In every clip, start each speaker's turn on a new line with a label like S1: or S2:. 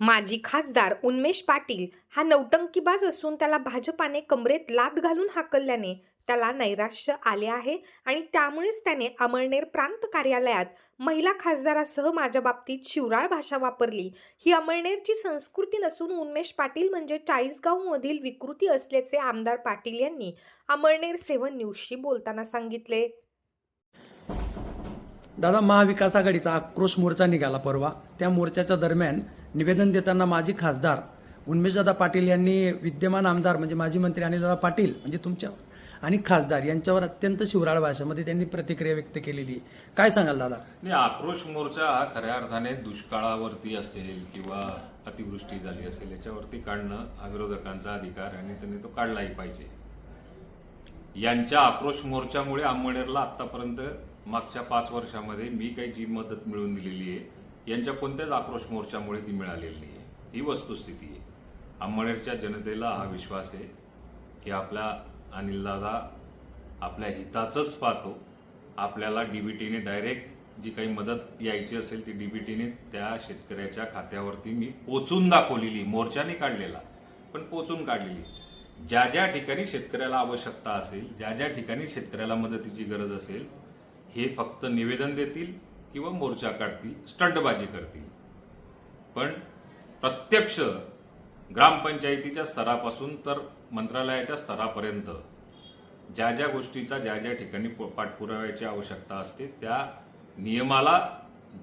S1: माजी खासदार उन्मेष पाटील हा नौटंकीबाज असून त्याला भाजपाने कमरेत लात घालून हाकलल्याने त्याला नैराश्य आले आहे आणि त्यामुळेच त्याने अमळनेर प्रांत कार्यालयात महिला खासदारासह माझ्या बाबतीत शिवराळ भाषा वापरली. ही अमळनेरची संस्कृती नसून उन्मेष पाटील म्हणजे चाळीसगावमधील विकृती असल्याचे आमदार पाटील यांनी अमळनेर सेवन न्यूजशी बोलताना सांगितले.
S2: दादा महाविकास आघाडीचा आक्रोश मोर्चा निघाला परवा. त्या मोर्चाच्या दरम्यान निवेदन देताना माजी खासदार उन्मेशदादा पाटील यांनी विद्यमान आमदार म्हणजे माजी मंत्री अनिलदादा पाटील म्हणजे तुमच्या आणि खासदार यांच्यावर अत्यंत शिवराळ भाषेमध्ये त्यांनी प्रतिक्रिया व्यक्त केलेली. काय सांगाल दादा?
S3: नाही आक्रोश मोर्चा हा खऱ्या अर्थाने दुष्काळावरती असेल किंवा अतिवृष्टी झाली असेल याच्यावरती काढणं हा विरोधकांचा अधिकार आणि त्यांनी तो काढलाही पाहिजे. यांच्या आक्रोश मोर्चामुळे आंबणेरला आतापर्यंत मागच्या पाच वर्षामध्ये मी काही जी मदत मिळवून दिलेली आहे यांच्या कोणत्याच आक्रोश मोर्चामुळे ती मिळालेली नाही आहे ही वस्तुस्थिती आहे. आंबणेरच्या जनतेला हा विश्वास आहे की आपला अनिलदादा आपल्या हिताचंच पाहतो. आपल्याला डी बी टीने डायरेक्ट जी काही मदत यायची असेल ती डी बी टीने त्या शेतकऱ्याच्या खात्यावरती मी पोचून दाखवलेली मोर्चाने काढलेला पण पोचून काढलेली. ज्या ज्या ठिकाणी शेतकऱ्याला आवश्यकता असेल ज्या ज्या ठिकाणी शेतकऱ्याला मदतीची गरज असेल हे फक्त निवेदन देतील किंवा मोर्चा काढतील स्टंटबाजी करतील. पण प्रत्यक्ष ग्रामपंचायतीच्या स्तरापासून तर मंत्रालयाच्या स्तरापर्यंत ज्या ज्या गोष्टीचा ज्या ज्या ठिकाणी पाठपुराव्याची आवश्यकता असते त्या नियमाला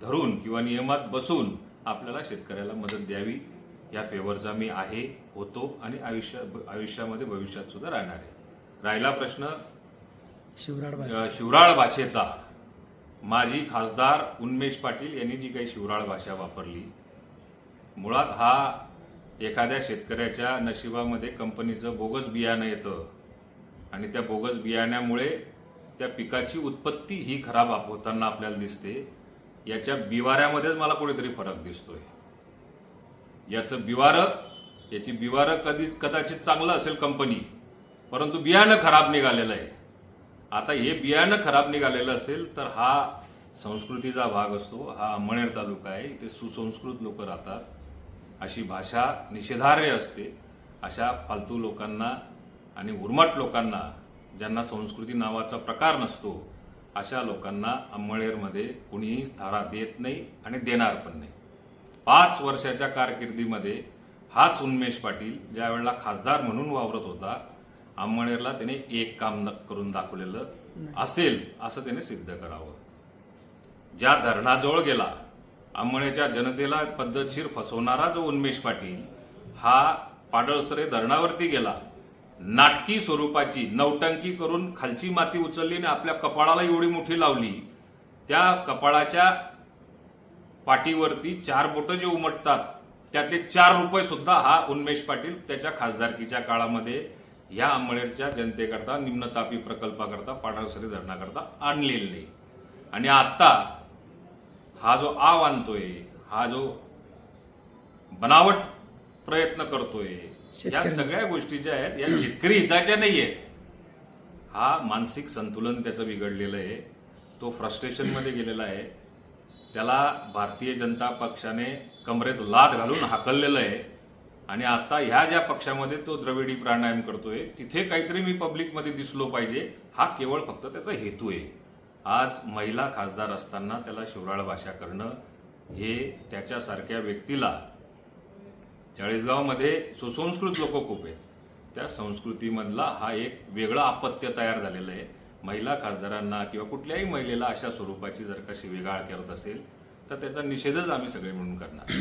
S3: धरून किंवा नियमात बसून आपल्याला शेतकऱ्याला मदत द्यावी या फेवरचा मी आहे होतो आणि आयुष्य आयुष्यामध्ये भविष्यात सुद्धा राहणार आहे. राहिला प्रश्न
S2: शिवराळ भाषा.
S3: शिवराळ भाषेचा माजी खासदार उन्मेष पाटील यांनी जी काही शिवराळ भाषा वापरली मुळात हा एखाद्या शेतकऱ्याच्या नशिबामध्ये कंपनीचं बोगस बियाणं येतं आणि त्या बोगस बियाण्यामुळे त्या पिकाची उत्पत्ती ही खराब होताना आपल्याला दिसते याच्या बिवाऱ्यामध्येच मला कुठेतरी फरक दिसतोय. याचं बिवारं याची बिवारं कधी कदाचित चांगलं असेल कंपनी परंतु बियाणं खराब निघालेलं आहे. आता हे बियाणं खराब निघालेलं असेल तर हा संस्कृतीचा भाग असतो. हा अंमळनेर तालुका आहे. इथे सुसंस्कृत लोक राहतात. अशी भाषा निषेधार्य असते. अशा फालतू लोकांना आणि उर्मट लोकांना ज्यांना संस्कृती नावाचा प्रकार नसतो अशा लोकांना अंमळनेरमध्ये कुणीही थारा देत नाही आणि देणार पण नाही. पाच वर्षाच्या कारकिर्दीमध्ये हाच उन्मेष पाटील ज्यावेळेला खासदार म्हणून वावरत होता अंमळनेरला त्याने एक काम करून दाखवलेलं असेल असं त्याने सिद्ध करावं. ज्या धरणाजवळ गेला अंमळनेच्या जनतेला पद्धतशीर फसवणारा जो उन्मेष पाटील हा पाडळसरे धरणावरती गेला नाटकी स्वरूपाची नौटंकी करून खालची माती उचलली आणि आपल्या कपाळाला एवढी मोठी लावली त्या कपाळाच्या पाठीवरती चार बोटं जे उमटतात त्यातले चार रुपये सुद्धा हा उन्मेष पाटील त्याच्या खासदारकीच्या काळामध्ये या अंमळनेरच्या जनतेकरता निम्नतापी प्रकल्पाकरता पाडासरी धरणाकरता आणलेले नाही. आणि आता हा जो आव आणतोय हा जो बनावट प्रयत्न करतोय या सगळ्या गोष्टी ज्या आहेत या शेतकरी हिताच्या नाही आहेत हा मानसिक संतुलन त्याचं बिघडलेलं आहे. तो फ्रस्ट्रेशनमध्ये गेलेला आहे. त्याला भारतीय जनता पक्षाने कमरेत लाद घालून हाकललेलं आहे. आणि आता ह्या ज्या पक्षामध्ये तो द्रविडी प्राणायाम करतोय तिथे काहीतरी मी पब्लिकमध्ये दिसलो पाहिजे. हा केवळ फक्त त्याचा हेतू आहे. आज महिला खासदार असताना त्याला शिवराळ भाषा करणं हे त्याच्यासारख्या व्यक्तीला चाळीसगावमध्ये सुसंस्कृत लोक खूप आहेत. त्या संस्कृतीमधला हा एक वेगळं अपत्य तयार झालेलं आहे. महिला खासदारांना किंवा कुठल्याही महिलेला अशा स्वरूपाची जर का शिवेगाळ करत असेल तर त्याचा निषेधच आम्ही सगळे म्हणून करणार.